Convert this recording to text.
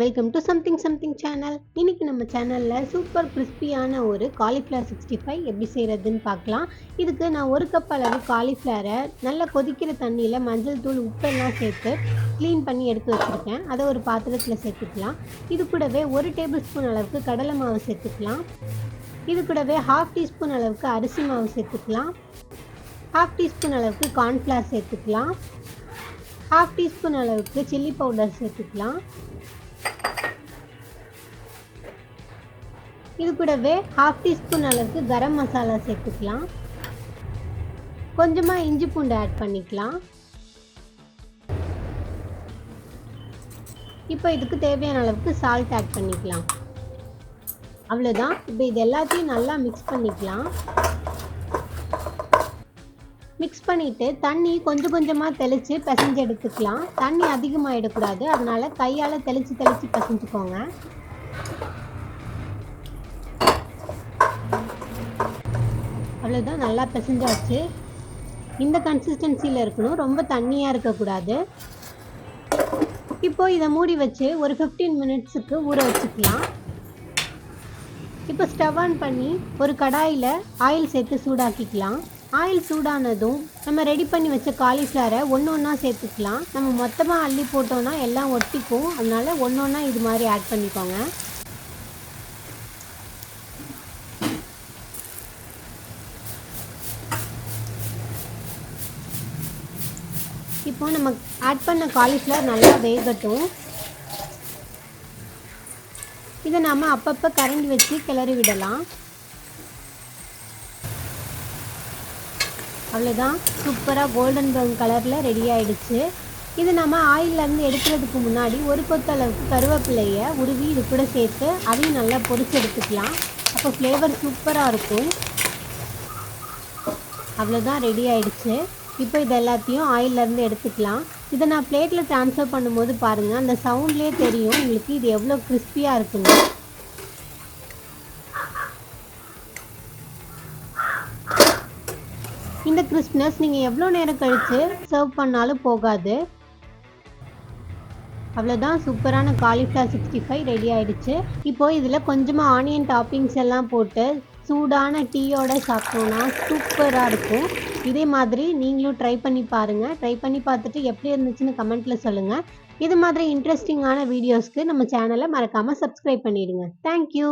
Welcome to something something channel இன்னைக்கு நம்ம சேனலில் சூப்பர் கிறிஸ்பியான ஒரு காலிஃப்ளவர் சிக்ஸ்டி ஃபைவ் எப்படி செய்கிறதுன்னு பார்க்கலாம். இதுக்கு நான் ஒரு கப் அளவு காலிஃப்ளவரை நல்லா கொதிக்கிற தண்ணியில் மஞ்சள் தூள் உப்பெல்லாம் சேர்த்து க்ளீன் பண்ணி எடுத்து வச்சுருக்கேன். அதை ஒரு பாத்திரத்தில் சேர்த்துக்கலாம். இது கூடவே ஒரு டேபிள் ஸ்பூன் அளவுக்கு கடலை மாவு சேர்த்துக்கலாம். இது கூடவே ஹாஃப் டீஸ்பூன் அளவுக்கு அரிசி மாவு சேர்த்துக்கலாம். ஹாஃப் டீஸ்பூன் அளவுக்கு கார்ன்ஃப்ளவர் சேர்த்துக்கலாம். ஹாஃப் டீஸ்பூன் அளவுக்கு சில்லி பவுடர் சேர்த்துக்கலாம். இது கூடவே ஹாஃப் டீஸ்பூன் அளவுக்கு கரம் மசாலா சேர்த்துக்கலாம். கொஞ்சமாக இஞ்சி பூண்டு ஆட் பண்ணிக்கலாம். இப்போ இதுக்கு தேவையான அளவுக்கு சால்ட் ஆட் பண்ணிக்கலாம். அவ்வளோதான் இப்போ இது எல்லாத்தையும் நல்லா மிக்ஸ் பண்ணிக்கலாம். மிக்ஸ் பண்ணிவிட்டு தண்ணி கொஞ்சம் கொஞ்சமாக தெளித்து பிசைஞ்சு எடுத்துக்கலாம். தண்ணி அதிகமாகிடக்கூடாது அதனால் கையால் தெளித்து தெளித்து பிசைஞ்சுக்கோங்க. அவ்வளோதான் நல்லா பிசைஞ்சாச்சு. இந்த கன்சிஸ்டன்சியில் இருக்கணும். ரொம்ப தண்ணியாக இருக்கக்கூடாது. இப்போது இதை மூடி வச்சு ஒரு ஃபிஃப்டீன் மினிட்ஸுக்கு ஊற வச்சுக்கலாம். இப்போ ஸ்டவ் ஆன் பண்ணி ஒரு கடாயில் ஆயில் சேர்த்து சூடாக்கிக்கலாம். ஆயில் சூடானதும் நம்ம ரெடி பண்ணி வச்ச காலிஃப்ளவரை ஒன்று ஒன்றா சேர்த்துக்கலாம். நம்ம மொத்தமாக அள்ளி போட்டோன்னா எல்லாம் ஒட்டிக்கும். அதனால ஒன்று ஒன்றா இது மாதிரி ஆட் பண்ணிக்கோங்க. இப்போ நம்ம ஆட் பண்ண காலிஃப்ளவர் நல்லா வேகட்டும். இதை நாம் அப்பப்போ கரண்டி வச்சு கிளறி விடலாம். அவ்வளோதான் சூப்பராக கோல்டன் ப்ரௌன் கலரில் ரெடி ஆகிடுச்சு இது நம்ம ஆயிலேருந்து எடுக்கிறதுக்கு முன்னாடி ஒரு கொத்தளவுக்கு கருவேப்பிலையை உருவி இது கூட சேர்த்து அதையும் நல்லா பொரிச்சு எடுத்துக்கலாம். அப்போ ஃப்ளேவர் சூப்பராக இருக்கும். அவ்வளோதான் ரெடி ஆயிடுச்சு. இப்போ இது எல்லாத்தையும் ஆயிலேருந்து எடுத்துக்கலாம். இதை நான் பிளேட்டில் ட்ரான்ஸ்ஃபர் பண்ணும்போது பாருங்கள் அந்த சவுண்ட்லேயே தெரியும். உங்களுக்கு இது எவ்வளோ கிறிஸ்பியாக இருக்குன்னு. இந்த கிறிஸ்ப்னஸ் நீங்கள் எவ்வளோ நேரம் கழித்து சர்வ் பண்ணாலும் போகாது. அவ்வளோதான் சூப்பரான காலிஃப்ளவர் சிக்ஸ்டி ஃபைவ் ரெடி ஆயிடுச்சு. இப்போது இதில் கொஞ்சமாக ஆனியன் டாப்பிங்ஸ் எல்லாம் போட்டு சூடான டீயோட சாப்பிட்டோன்னா சூப்பராக இருக்கும். இதே மாதிரி நீங்களும் ட்ரை பண்ணி பாருங்கள் ட்ரை பண்ணி பார்த்துட்டு எப்படி இருந்துச்சுன்னு கமெண்ட்டில் சொல்லுங்கள் இது மாதிரி இன்ட்ரெஸ்டிங்கான வீடியோஸ்க்கு நம்ம சேனலை மறக்காமல் சப்ஸ்கிரைப் பண்ணிடுங்க. தேங்க்யூ